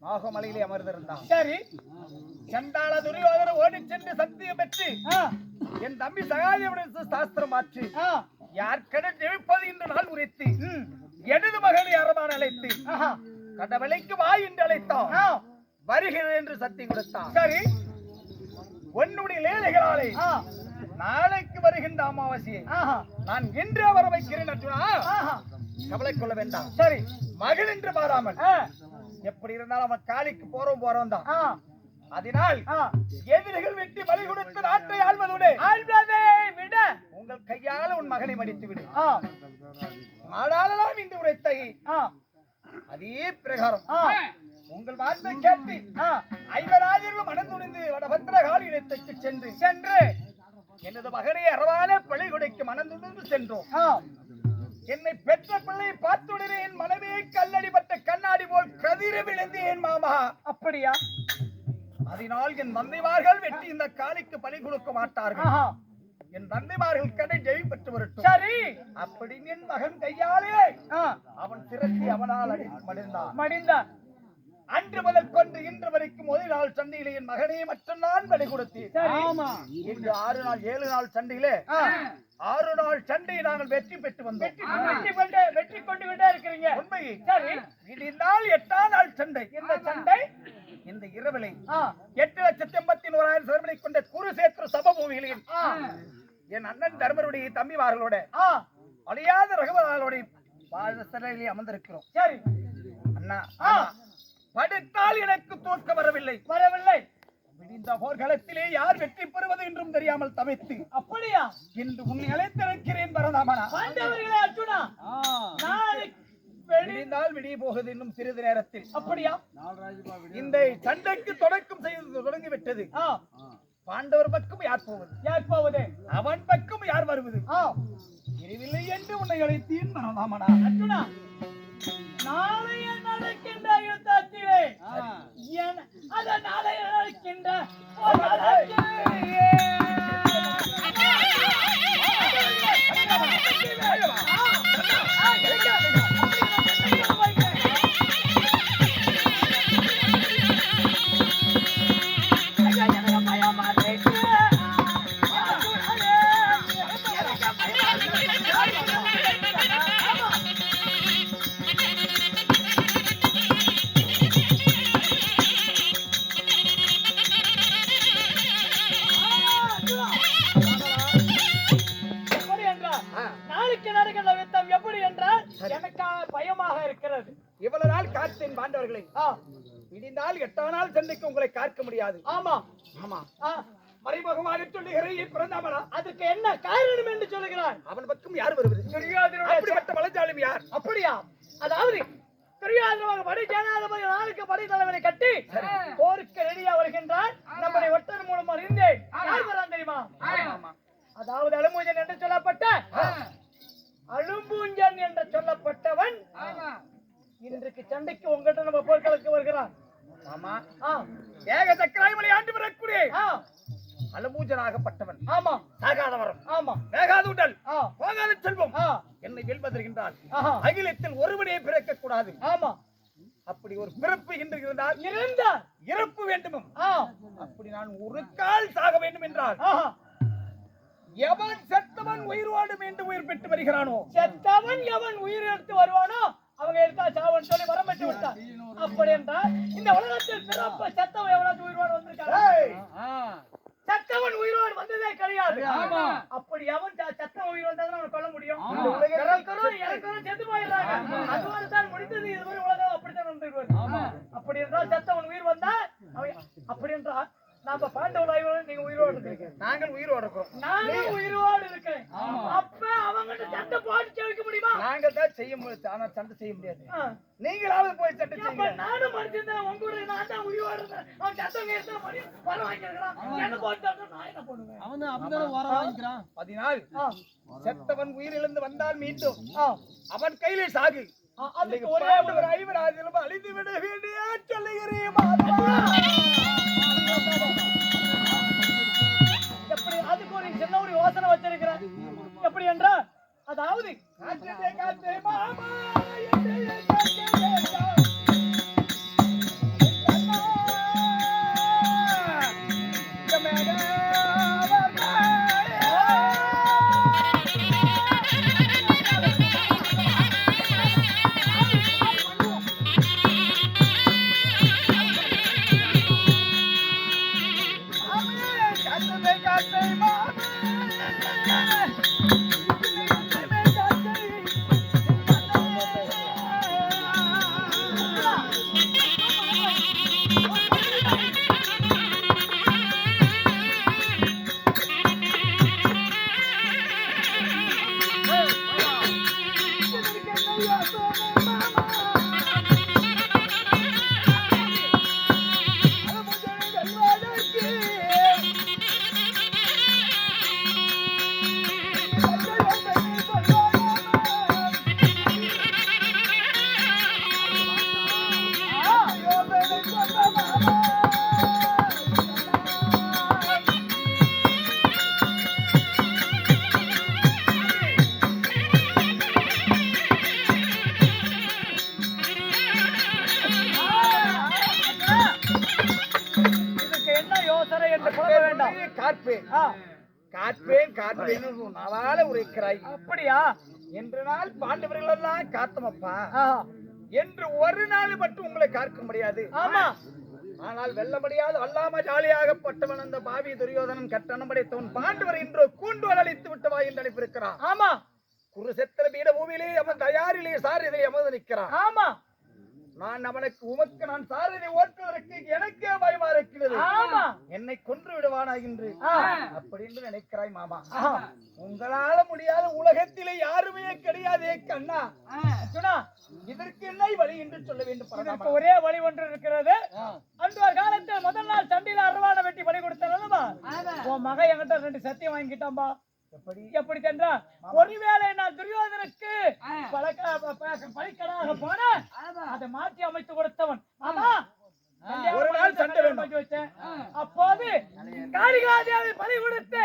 நாகமலையிலே அமர்ந்திருந்தான். சரி. சண்டாள துரியோதன ஓடிச் சென்று சத்தியம் பெற்று என் தம்பி சகாதேவனுடன் சாஸ்திரம் மாற்றி யார்கடன் ஜெயிப்பது என்று நாள் உரைத்து எனது மகளை அரபான அழைத்து கடவுளைக்கு வா என்று அழைத்தான் வருகிறேன் என்று சத்தியம் கொடுத்தான். சரி. உன்னுடைய லேலைகளாலே நாளைக்கு வருகின்ற அமாவாசையை நான் இன்றே வர வைக்கிறேன் அர்ஜுனா. கவலை கொள்ள வேண்டாம். சரி. மகள் என்று பாராமல் எப்படி இருந்தாலும் அவன் காலிக்கு போறோம் போறோம் தான். அதனால். எதிரிகள் வெட்டி பலி கொடுத்து நாட்டை ஆள்வதோடு ஆள்வதை விட உங்கள் கையால உன் மகனை மடித்து விடு. ஆளாளலாம் இந்த உரைத்தை. அதே பிரகாரம். உங்கள் வார்த்தை கேட்டு ஐவராஜர்களும் மனந்துணிந்து வடபத்திரகாளி இடத்துக்கு சென்று சென்று எனது மகனை அரவான பழி கொடைக்கு மனந்துணிந்து சென்றோம். என்னை பெற்ற பிள்ளையை பார்த்துடனே என் மனைவியை கல்லடிப்பட்ட கண்ணாடி போல் கதிர விழுந்தேன் மாமா. அப்படியா? அதனால் என் தந்தைமார்கள் வெட்டி இந்த காளிக்கு பலி கொடுக்க மாட்டார்கள். என் தந்தைமார்கள் கடை ஜெய் பெற்று வரட்டும். சரி. அப்படி என் மகன் கையாலே அவன் திரட்டி அவனால் அடி மடிந்தான். மடிந்த அன்று முதல் கொண்டு இன்று வரைக்கும் ஒரு நாள் சண்டையிலே என் மகனே மற்றும் நான் பலி கொடுத்தேன். இன்று ஆறு நாள் ஏழு நாள் சண்டையிலே ஆறு நாள் சண்டையை நாங்கள் வெற்றி பெற்று வந்தோம். வெற்றி கொண்டு வெற்றி கொண்டு விட்டே இருக்கிறீங்க. உண்மை சரி. விடிந்தால் எட்டாம் நாள் சண்டை. இந்த சண்டை? இந்த இரவிலை. எட்டு லட்சத்தி எண்பத்தி ஓராயிரம் சிறுமனை கொண்ட குருசேத்திர சபபூமிகளில் ஆ, என் அண்ணன் தர்மருடைய தம்பிமார்களோட அழியாத ரகுவலாளோட பாதசலையிலே அமர்ந்திருக்கிறோம். சரி. அண்ணா ஆ. அண்ணா, படுத்தால் எனக்கு தூக்க வரவில்லை. வரவில்லை. விடிந்த போர்க்களத்திலே யார் வெற்றி பெறுவது என்றும் தெரியாமல் தவித்து அப்படியா? இன்று உன்னை அழைத்திருக்கிறேன் பரதாமனா. பாண்டவர்களே அர்ஜுனா விடிந்தால் விடிய போகுது இன்னும் சிறிது நேரத்தில். அப்படியா? இந்த சண்டைக்கு தொடக்கம் செய்து தொடங்கிவிட்டது. பாண்டவர் பக்கம் யார் போவது? யார் போவது? அவன் பக்கம் யார் வருவது? ஆ, தெரியவில்லை என்று உன்னை அழைத்தேன் பரதாமனா. அர்ஜுனா நாளைய யுத்தத்திலே அதனால இருக்கின்ற விடிந்தால் எட்டாம் நாள் சண்டைக்கு உங்களை காக்க முடியாது. ஆமா. ஆமா. மறைமுகமாக சொல்லுகிறேன் பிறந்தாமனா அதுக்கு என்ன காரணம் என்று சொல்லுகிறார் அவன் பக்கம் யார் வருவது? அப்படிப்பட்ட மலைஜாலும் யார்? அப்படியா? அதாவது துரியோதனமாக படை சேனாதிபதி நாளுக்கு படை தலைவரை கட்டி போருக்கு ரெடியா வருகின்றார் நம்முடைய ஒற்றர் மூலம் அறிந்தேன் யார் வரான் தெரியுமா? அதாவது அலுமூஞ்சன் என்று சொல்லப்பட்ட அலும்பூஞ்சன் என்று சொல்லப்பட்டவன் இன்றைக்கு சண்டைக்கு உங்ககிட்ட நம்ம போர்களுக்கு வருகிறான் ஆமா. ஏக சக்கராய்மலை ஆண்டு வரக்கூடிய அலமூஜனாகப்பட்டவன். ஆமா. சாகாதவரம். ஆமா. வேகாத உடல் போகாத செல்வம். என்னை வெல்வதற்கின்றால் அகிலத்தில் ஒருவனே பிறக்க கூடாது ஆமா. அப்படி ஒரு பிறப்பு இன்று இருந்தால் இருந்தார் இறப்பு வேண்டுமும். அப்படி நான் ஒரு கால் சாக வேண்டும் என்றால் எவன் செத்தவன் உயிரோடு மீண்டும் உயிர் பெற்று வருகிறானோ? செத்தவன் எவன் உயிர் எடுத்து வருவானோ? அவங்க எடுத்தா சாவன் சொல்லி வரம் பெற்று விட்டார் அப்படி என்றால் இந்த உலகத்தில் பிறப்ப செத்தவன் எவனாச்சும் உயிரோடு வந்திருக்காங்க ஏய், செத்தவன் உயிரோடு வந்ததே கிடையாது. அப்படி எவன் செத்தவன் உயிர் வந்தாதான் அவனை கொல்ல முடியும். இறக்கரும் இறக்கரும் செத்து போயிடுறாங்க. அதுவரை தான் முடிந்தது. இதுவரை உலகம் அப்படித்தான் வந்துருவாரு அப்படி என்றால் செத்தவன் உயிர் வந்தா அவன் அப்படி என்றால் நாம பாண்டவன் ஐவரும் நீங்க உயிரோடு இருக்கீங்க நாங்கள் உயிரோடு இருக்கோம். நானும் உயிரோடு இருக்கேன். அப்ப அவங்கிட்ட சண்டை போட்டு ஜெயிக்க முடியுமா நாங்கள் தான் செய்ய முடியாது ஆனா சண்டை செய்ய முடியாது. நீங்களாவது போய் சண்டை செய்யுங்க. நானும் மனுஷன் உங்க கூட நான் தான் உயிரோடு இருந்தேன் அவன் சத்தம் கேட்டு மணி பணம் வாங்கிருக்கான் என்ன போட்டு நான் என்ன பண்ணுவேன்? அவன் அப்படிதானே வர வாங்கிக்கிறான்? பதினாள் ஆ, செத்தவன் உயிரிழந்து வந்தால் மீண்டும். அவன் கையிலே சாகு. அதுக்கு இன்னைக்கு ஒரே பாண்டவர் ஐவராஜிலும் அழிந்து விட got me mommy. என்று புலம்ப வேண்டாம். காற்பேன். ஆ, காற்பேன் காற்பேன் நாளால உரைக்கிறாய். அப்படியா? என்று நாள் பாண்டவர்கள் எல்லாம் காத்தமப்பா என்று ஒரு நாள் மட்டும் உங்களை காக்க முடியாது. ஆமா. ஆனால் வெல்ல முடியாது அல்லாம ஜாலியாகப்பட்டவன் அந்த பாவி துரியோதனன் கட்டணம் படைத்தவன் பாண்டவர் இன்று கூண்டுவல் அழித்து விட்டவா என்று அனுப்பியிருக்கிறான் ஆமா. குருசெத்திர பீட பூமியிலே அவன் தயாரிலே சாரதியை அமர்ந்து நிற்கிறான் ஆமா. நான் அவனுக்கு உமக்கு நான் சாரதி ஓட்டுவதற்கு எனக்கே பயமா இருக்கிறது. ஆமா. என்னை கொன்று விடுவானா என்று. அப்படின்னு நினைக்கிறாய் மாமா. உங்களால முடியாத உலகத்திலே யாருமே கிடையாதே கண்ணா. அர்ஜுனா இதற்கு என்ன வழி என்று சொல்ல வேண்டும். ஒரே வழி ஒன்று இருக்கிறது. ஒரு காலத்தில் முதல் நாள் சண்டையில அரவான வெட்டி பலி கொடுத்தா உன் மகன் என்கிட்ட ரெண்டு சத்தியம் வாங்கிட்டான்பா எப்படி? சென்றா? ஒருவேளை நான் துரியோதனுக்கு பலிக்கடாக போன அதை மாற்றி அமைத்து கொடுத்தவன். ஆமா. ஒரு நாள் சண்டை வேண்டும். பண்ணி வச்சேன். அப்போது காளிகாதேவி பலி கொடுத்து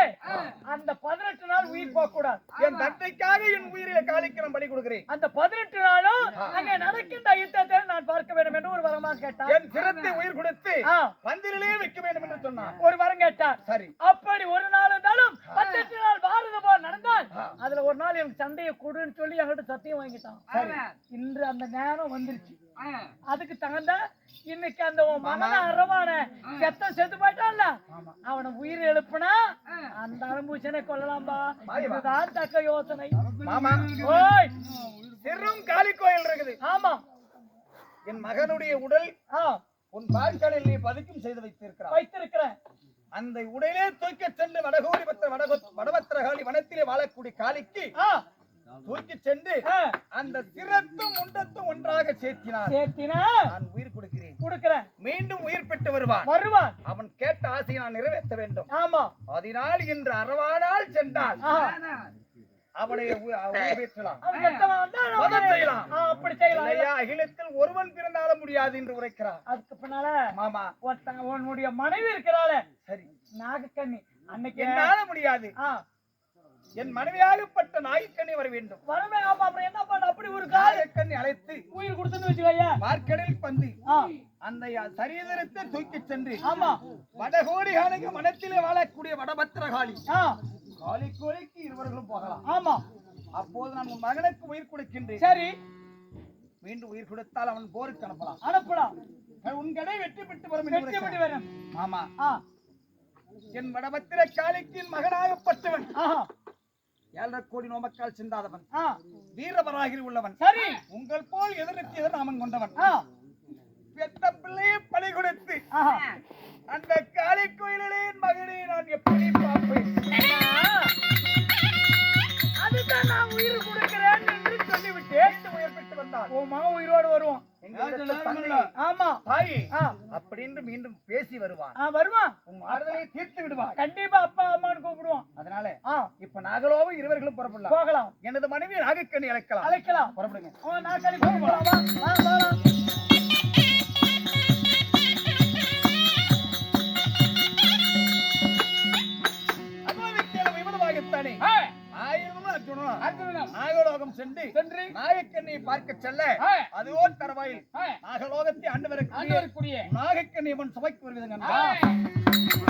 அந்த பதினெட்டு நாள் உயிர் போக கூடாது என் தந்தைக்காக என் உயிரில காலிக்கு நான் பலி கொடுக்கிறேன். அந்த பதினெட்டு நாளும் அங்கே நடக்கின்ற யுத்தத்தை நான் பார்க்க வேண்டும் என்று ஒரு வரமா கேட்டார். என் சிரத்தை உயிர் கொடுத்து ஆ, பந்திரிலே வைக்க வேண்டும் என்று சொன்னான் ஒரு வரம் கேட்டார். சரி. அப்படி ஒரு நாள் இருந்தாலும் பதினெட்டு நாள் அதுல ஒரு நாள் எனக்கு சண்டையை கொடுன்னு சொல்லி என்கிட்ட சத்தியம் வாங்கிட்டான். இன்று அந்த நேரம் வந்துருச்சு. அதுக்கு தகுந்த இன்னைக்கு அந்த உன் மகன அரவான செத்த செத்து போயிட்டான்ல. அவனை உயிர் எழுப்புனா அந்த வாய் வா. இதுதான் தக்க யோசனை. ஓய். சிறும் காளி கோயில் இருக்குது. ஆமா. என் மகனுடைய உடல் உன் பார்க்கலில் நீ பதுக்கம் செய்து வைத்திருக்கிறார் வைத்திருக்கிறேன். அந்த உடலே தூக்கி சென்று வடகோடி பத்திர வடபத்திரகாளி வனத்திலே வாழக்கூடிய காளிக்கு தூக்கி சென்று அந்த சிரத்தும் உண்டத்தும் ஒன்றாக சேர்த்தினார் சேர்த்தினா நான் உயிர் கொடுக்கிறேன். கொடுக்கிறேன். மீண்டும் உயிர் பெற்று வருவான். வருவான். அவன் கேட்ட ஆசையை நான் நிறைவேற்ற வேண்டும். ஆமா. அதனால் இன்று அறவானால் சென்றால் ஆ அவனை அப்படி செய்யலாம். அகிலத்தில் ஒருவன் பிறந்தாலும் முடியாது என்று உரைக்கிறார். அதுக்கு பின்னால மாமா. உன்னுடைய மனைவி இருக்கிறாளே. சரி. நாகக்கண்ணி. அன்னைக்கு என்னால முடியாது. என் மனைவியாகப்பட்ட நாய்க்கண்ணி வர வேண்டும். வரமே ஆமா அப்புறம் என்ன பண்ண? அப்படி ஒரு கால நாயக்கண்ணி அழைத்து உயிர் கொடுத்துன்னு வச்சுக்கோயா. பார்க்கடலில் பந்து. அந்த சரீரத்தை தூக்கி சென்று ஆமா. வடகோடி காலங்க மனத்திலே வாழக்கூடிய வடபத்திரகாளி. காளி கோழிக்கு இருவர்களும் போகலாம். ஆமா. அப்போது நான் உன் மகனுக்கு உயிர் கொடுக்கின்றேன். சரி. மீண்டும் உயிர் கொடுத்தால் அவன் போருக்கு அனுப்பலாம். அனுப்பலாம். உன் கடை வெற்றி பெற்று வரும் வெற்றி பெற்று. வரும் ஆமா. என் வடபத்திர காளிக்கு மகனாகப்பட்டவன். ஆஹா ஏழரை கோடி நோமக்கால் சிந்தாதவன். ஆ. வீரபராகிரி உள்ளவன். சரி. உங்கள் போல் எதிர்த்து எதிர் நாமம் கொண்டவன் பெத்த பிள்ளையை பலி கொடுத்து ஆஹா. அந்த காளி கோயிலே என் மகனை நான் எப்படி பார்ப்பேன்? நான் உயிர் கொடுக்கிறேன் என்று மீண்டும் உயிர் பெற்று வந்தான். உன் மகன் உயிரோடு வருவான். ஆமா. தாய். அப்படின்னு மீண்டும் பேசி வருவான். வருவான். உன் ஆறுதலை தீர்த்து விடுவான். கண்டிப்பா அப்பா அம்மான்னு கூப்பிடுவான். அதனால இப்ப நாகலோவும் இருவர்களும் புறப்படலாம். போகலாம். எனது மனைவி நாகக்கண்ணி அழைக்கலாம். அழைக்கலாம். புறப்படுங்க. நாற்காலி போகலாம். பார்க்க செல்ல. அதுவோ தரவாயில். நாகலோகத்தை ஆண்டு ஆண்டவருக்குரிய நாகக்கண்ணி அவன் சுவைக்கு வருவதுங்க ஆ,